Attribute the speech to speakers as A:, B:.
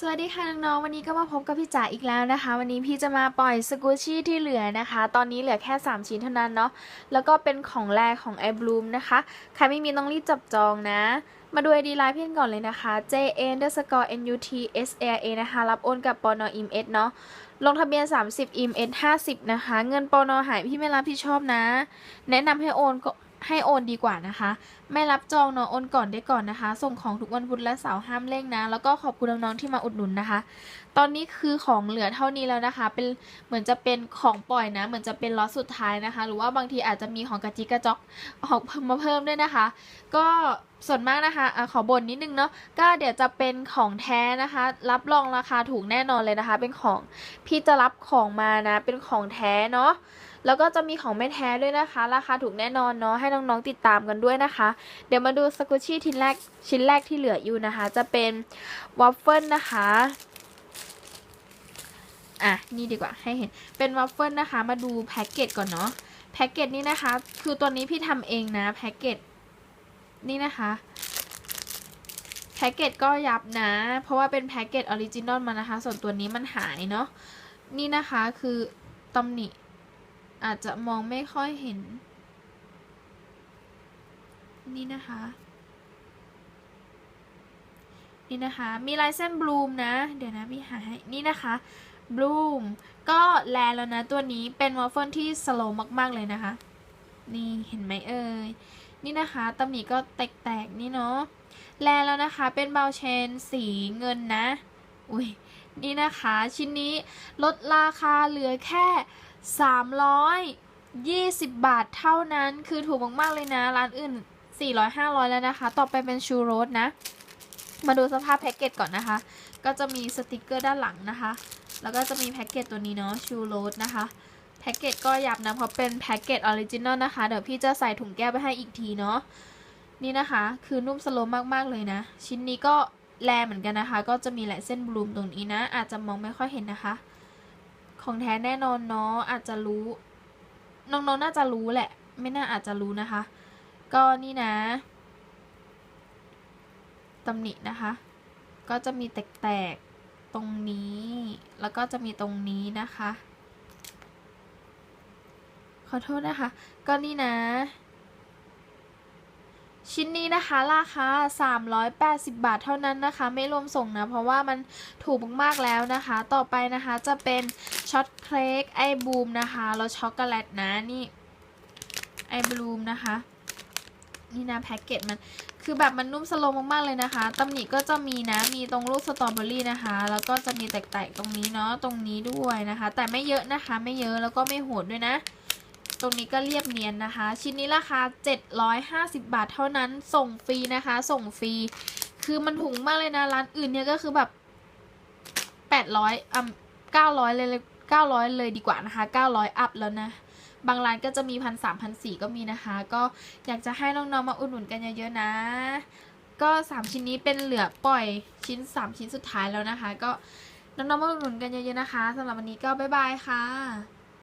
A: สวัสดีค่ะน้องๆวันนี้ก็มาพบกับพี่จ๋าอีกแล้วนะคะ วันนี้พี่จะมาปล่อยสกูชี่ที่เหลือนะคะ ตอนนี้เหลือแค่ 3 ชิ้นเท่านั้นเนาะแล้วก็เป็นของแรกของ i b l o o m นะคะ ใครไม่มีต้องรีบจับจองนะ มาดูไอดีไลน์เพื่อนก่อนเลยนะคะ j a underscore n u t s a a นะคะ รับโอนกับปอนอิมเอสเนาะลงทะเบียน 30อิมเอส50 นะคะ เงินปอนหายพี่ไม่รับผิดชอบนะ แนะนำให้โอนก็ ให้โอนดีกว่านะคะ ไม่รับจองเนาะโอนก่อนได้ก่อนนะคะ ส่งของทุกวันพุธและเสาร์ห้ามเร่งนะ แล้วก็ขอบคุณน้องๆที่มาอุดหนุนนะคะ ตอนนี้คือของเหลือเท่านี้แล้วนะคะ เป็นเหมือนจะเป็นของปล่อยนะ เหมือนจะเป็นล็อตสุดท้ายนะคะ หรือว่าบางทีอาจจะมีของกระจิกระจอกออกมาเพิ่มด้วยนะคะ ก็ส่วนมากนะคะอะขอบ่นนิดนึงเนาะ ก็เดี๋ยวจะเป็นของแท้นะคะ รับรองราคาถูกแน่นอนเลยนะคะ เป็นของพี่จะรับของมานะ เป็นของแท้เนาะ แล้วก็จะมีของไม่แท้ด้วยนะคะ ราคาถูกแน่นอนเนาะให้น้องๆติดตามกันด้วยนะคะ เดี๋ยวมาดูสกุชชี่ชิ้นแรกชิ้นแรกที่เหลืออยู่นะคะ จะเป็นวอฟเฟิลนะคะอะนี่ดีกว่าให้เห็นเป็นวอฟเฟิลนะคะ มาดูแพ็กเกจก่อนเนาะแพ็กเกจนี่นะคะ คือตัวนี้พี่ทำเองนะแพ็กเกจนี่นะคะแพ็กเกจก็ยับนะ เพราะว่าเป็นแพ็กเกจออริจินอลมานะคะ ส่วนตัวนี้มันหายเนาะนี่นะคะคือตำหนิ อาจจะมองไม่ค่อยเห็น นี่นะคะ นี่นะคะ มีลายเส้นบลูมนะ เดี๋ยวนะพี่หาให้ นี่นะคะบลูมก็แลแล้วนะตัวนี้เป็นวอฟเฟิลที่สโลว์มาก ๆ เลยนะคะ นี่เห็นไหมเอ่ย นี่นะคะตำหนิก็แตก ๆ นี่เนาะแลแล้วนะคะเป็นเบลเชนสีเงินนะ อุ้ยนี่นะคะ ชิ้นนี้ลดราคาเหลือแค่ 320 บาทเท่านั้นคือถูกมาก ๆ เลยนะ ร้านอื่น 400 500 แล้วนะคะ ต่อไปเป็นชูโรสนะ มาดูสภาพแพ็กเกจก่อนนะคะ ก็จะมีสติกเกอร์ด้านหลังนะคะ แล้วก็จะมีแพ็กเกจตัวนี้เนาะชูโรสนะคะแพ็กเกจก็ยับนะเพราะเป็นแพ็กเกจออริจินอลนะคะ เดี๋ยวพี่จะใส่ถุงแก้วไปให้อีกทีเนาะนี่นะคะ คือนุ่มสโลมมากๆเลยนะ ชิ้นนี้ก็แลเหมือนกันนะคะ ก็จะมีหลายเส้นบลูมตรงนี้นะ อาจจะมองไม่ค่อยเห็นนะคะ ของแท้แน่นอนเนาะอาจจะรู้ น้องๆนน่าจะรู้แหละ ไม่น่าอาจจะรู้นะคะ ก็นี่นะตำหนินะคะ ก็จะมีแตกๆตรงนี้ แล้วก็จะมีตรงนี้นะคะ ขอโทษนะคะ ก็นี่นะ ชิ้นนี้นะคะราคา 380 บาทเท่านั้นนะคะ ไม่รวมส่งนะ เพราะว่ามันถูกมากๆแล้วนะคะ ต่อไปนะคะจะเป็น ช็อตเค้กไอบูมนะคะแล้วช็อกโกแลตนะนี่ไอบูมนะคะ นี่นะแพ็กเกจมันคือแบบมันนุ่มสโลมมากๆเลยนะคะตำหนิก็จะมีนะมีตรงลูกสตรอเบอรี่นะคะ แล้วก็จะมีแตกๆตรงนี้เนาะตรงนี้ด้วยนะคะ แต่ไม่เยอะนะคะ ไม่เยอะแล้วก็ไม่โหดด้วยนะ ตรงนี้ก็เรียบเนียนนะคะ ชิ้นนี้ราคา 750 บาทเท่านั้นส่งฟรีนะคะ ส่งฟรี คือมันถุงมากเลยนะร้านอื่นเนี่ยก็คือแบบ800อะ900เลย 900 เลยดีกว่านะคะ 900 อัพแล้วนะ บางร้านก็จะมีพันสามพันสี่ก็มีนะคะ ก็อยากจะให้น้องๆมาอุดหนุนกันเยอะๆนะ ก็ 3 ชิ้นนี้เป็นเหลือปล่อยชิ้น 3 ชิ้นสุดท้ายแล้วนะคะ ก็น้องๆมาอุดหนุนกันเยอะๆนะคะสำหรับวันนี้ก็บ๊ายบายค่ะ